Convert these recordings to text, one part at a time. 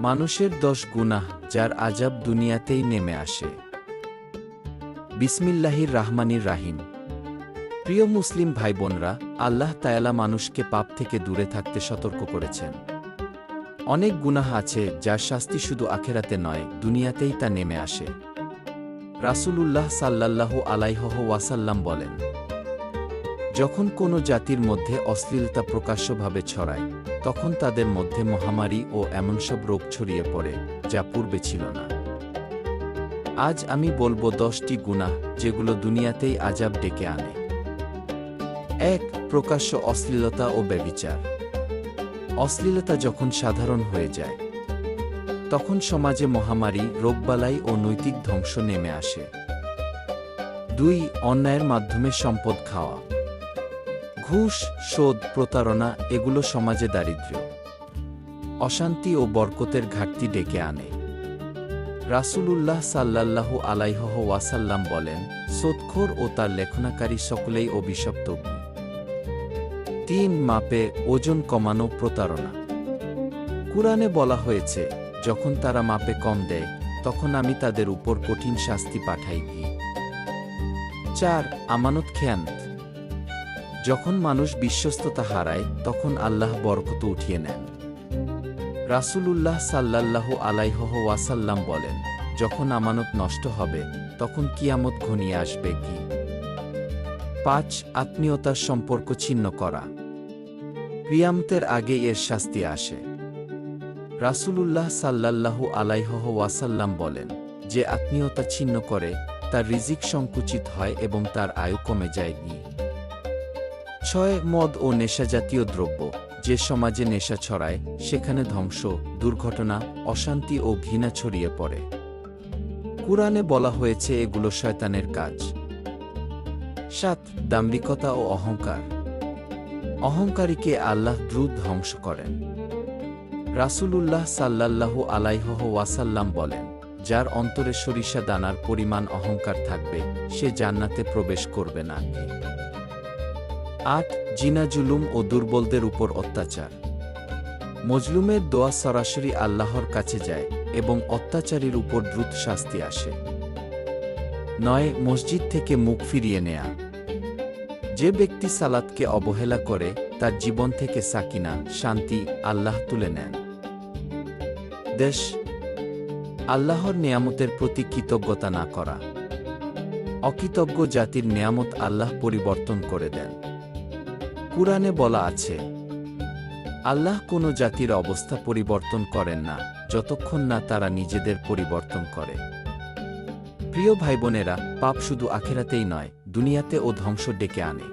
মানুষের দশ গুনাহ যার আজাব দুনিয়াতেই নেমে আসে। বিসমিল্লাহির রাহমানির রাহিম। প্রিয় মুসলিম ভাই বোনরা আল্লাহ তায়ালা মানুষকে পাপ থেকে দূরে থাকতে সতর্ক করেছেন। অনেক গুনাহ আছে যার শাস্তি শুধু আখেরাতে নয়, দুনিয়াতেই তা নেমে আসে। রাসূলুল্লাহ সাল্লাল্লাহু আলাইহ ওয়াসাল্লাম বলেন যখন কোনো জাতির মধ্যে অশ্লীলতা প্রকাশ্যভাবে ছড়ায়, তখন তাদের মধ্যে মহামারী ও এমন সব রোগ ছড়িয়ে পড়ে, যা পূর্বে ছিল না। আজ আমি বলব দশটি গুনাহ, যেগুলো দুনিয়াতেই আজাব ডেকে আনে। এক, প্রকাশ্য অশ্লীলতা ও ব্যবিচার। অশ্লীলতা যখন সাধারণ হয়ে যায়, তখন সমাজে মহামারী, রোগবালাই ও নৈতিক ধ্বংস নেমে আসে। দুই, অন্যায়ের মাধ্যমে সম্পদ খাওয়া। ঘুষ, শোধ, প্রতারণা এগুলো সমাজে দারিদ্র্য। অশান্তি ও বরকতের ঘাটতি ডেকে আনে। রাসূলুল্লাহ সাল্লাল্লাহু আলাইহ ওয়াসাল্লাম বলেন, সোদখোর ও তার লেখনাকারী সকলেই অভিশপ্ত তিন মাপে ওজন কমানো প্রতারণা। কুরআনে বলা হয়েছে, যখন তারা মাপে কম দেয়, তখন আমি তাদের উপর কঠিন শাস্তি পাঠাই চার, আমানত খেয়ান্ত। যখন মানুষ বিশ্বস্ততা হারায়, তখন আল্লাহ বরকত উঠিয়ে নেন। রাসূলুল্লাহ সাল্লাল্লাহু আলাইহ ওয়াসাল্লাম বলেন, যখন আমানত নষ্ট হবে, তখন কিয়ামত ঘনিয়ে আসবে কি? পাঁচ, আত্মীয়তার সম্পর্ক ছিন্ন করা। কিয়ামতের আগে এর শাস্তি আসে। রাসূলুল্লাহ সাল্লাল্লাহু আলাইহ ওয়াসাল্লাম বলেন, যে আত্মীয়তা ছিন্ন করে, তার রিজিক সংকুচিত হয় এবং তার আয়ু কমে যায় নি ছয় মদ ও নেশাজাতীয় দ্রব্য যে সমাজে নেশা ছড়ায়, সেখানে ধ্বংস, দুর্ঘটনা, অশান্তি ও ঘৃণা ছড়িয়ে পড়ে। কুরআনে বলা হয়েছে এগুলো শয়তানের কাজ। সাত, দাম্ভিকতা ও অহংকার। অহংকারীকে আল্লাহ দ্রুত ধ্বংস করেন। রাসূলুল্লাহ সাল্লাল্লাহু আলাইহ ওয়াসাল্লাম বলেন, যার অন্তরে সরিষা দানার পরিমাণ অহংকার থাকবে, সে জান্নাতে প্রবেশ করবে না আট জিনা জুলুম ও দুর্বলদের উপর অত্যাচার। মজলুমের দোয়া সরাসরি আল্লাহর কাছে যায় এবং অত্যাচারীর উপর দ্রুত শাস্তি আসে। নয়, মসজিদ থেকে মুখ ফিরিয়ে নেয়া। যে ব্যক্তি সালাতকে অবহেলা করে, তার জীবন থেকে সাকিনা, শান্তি আল্লাহ তুলে নেন। দেশ, আল্লাহর নিয়ামতের প্রতি কৃতজ্ঞতা না করা। অকৃতজ্ঞ জাতির নিয়ামত আল্লাহ পরিবর্তন করে দেন। কুরআনে বলা আছে, আল্লাহ কোনো জাতির অবস্থা পরিবর্তন করেন না, যতক্ষণ না তারা নিজেদের পরিবর্তন করে। প্রিয় ভাই বোনেরা পাপ শুধু আখেরাতেই নয়, দুনিয়াতে ও ধ্বংস ডেকে আনে।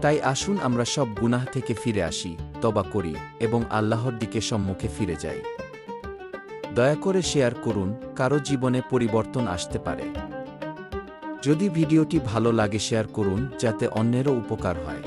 তাই আসুন আমরা সব গুনাহ থেকে ফিরে আসি তবা করি এবং আল্লাহর দিকে সম্মুখে ফিরে যাই। দয়া করে শেয়ার করুন, কারও জীবনে পরিবর্তন আসতে পারে। যদি ভিডিওটি ভালো লাগে শেয়ার করুন, যাতে অন্যেরও উপকার হয়।